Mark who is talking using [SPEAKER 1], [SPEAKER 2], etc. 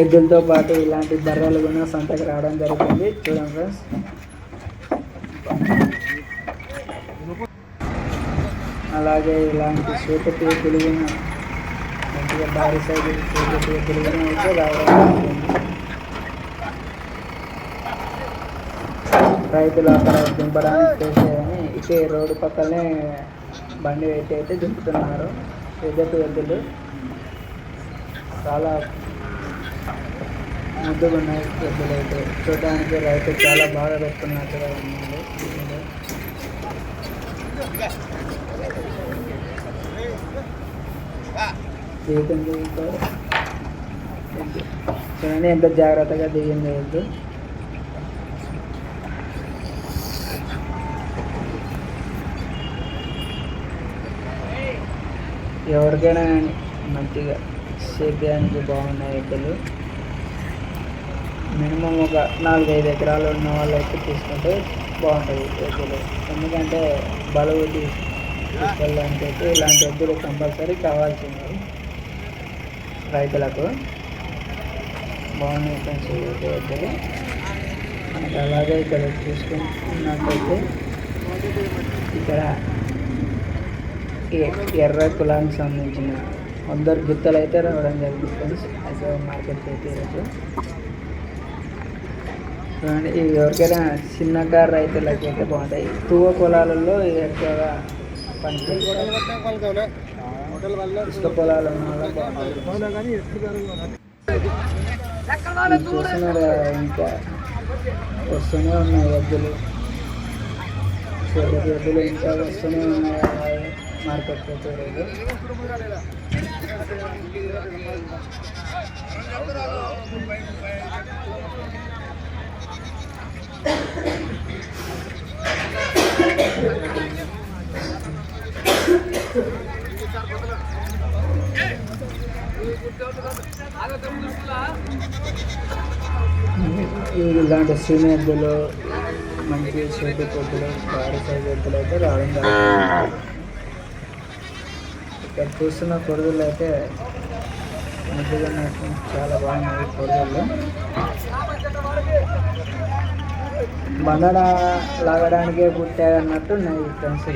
[SPEAKER 1] ఎద్దులతో పాటు ఇలాంటి బర్రెలు కూడా సంతకు రావడం జరుగుతుంది. చూడండి ఫ్రెండ్స్. అలాగే ఇలాంటి సూపతి తెలిగిన మంచిగా భారీ సైజు సూపతి తెలిగిన అయితే రావడం జరుగుతుంది. రైతులు అక్కడ దింపడానికి చేసేదని ఇటే రోడ్డు పక్కనే బండి పెట్టి అయితే దింపుతున్నారు ఎద్దటి ఎద్దులు. చాలా ముద్దుగున్నాయి ఉన్నాయి అయితే చూడడానికి రైతు చాలా బాగా పెట్టుకున్నట్టుగా ఉన్నాడు దిగుతుంది చూడండి ఎంత జాగ్రత్తగా దిగింది వద్దు ఎవరికైనా మంచిగా సేద్యానికి బాగున్నాయి ఎద్దులు మినిమం ఒక నాలుగైదు ఎకరాలు ఉన్న వాళ్ళైతే తీసుకుంటే బాగుంటుంది ఎద్దులు. ఎందుకంటే బలువు తీసుకెళ్ళడానికి అయితే ఇలాంటి ఎద్దులు కంపల్సరీ కావాల్సింది రైతులకు. బాగున్నాయి ఫ్రెండ్స్ ఎద్దులు. మనకి అలాగే ఇక్కడ చూసుకున్నట్టయితే ఇక్కడ ఎ- ఎర్ర కులానికి సంబంధించిన అందరు గుత్తలు అయితే రావడం జరిగింది ఫ్రెండ్స్ అయితే మార్కెట్కి అయితే ఈరోజు చూడండి ఇవి ఎవరికైనా చిన్నకారు రైతులకి అయితే బాగుంటాయి. తువ్వ పొలాలలో ఎక్కువగా పనిచేస్తాయి ఇసుక పొలాలు చూస్తున్నారు ఇంకా? వస్తూనే ఉన్నాయి ఎద్దులు చెడ్డ ఎద్దులు ఇంకా వస్తూనే ఉన్నాయి. మార్కెట్ అయితే ఇలాంటి సీమ మంచి చేతి పొద్దులు భారీ అయితే రావడం ఇక్కడ చూస్తున్న కొడుగులు అయితే ముద్దుగా నాకు చాలా బాగున్నాయి కొడుగులు బండడ లాగడానికే పుట్టాయన్నట్టు ఉన్నాయి ఫ్రెండ్స్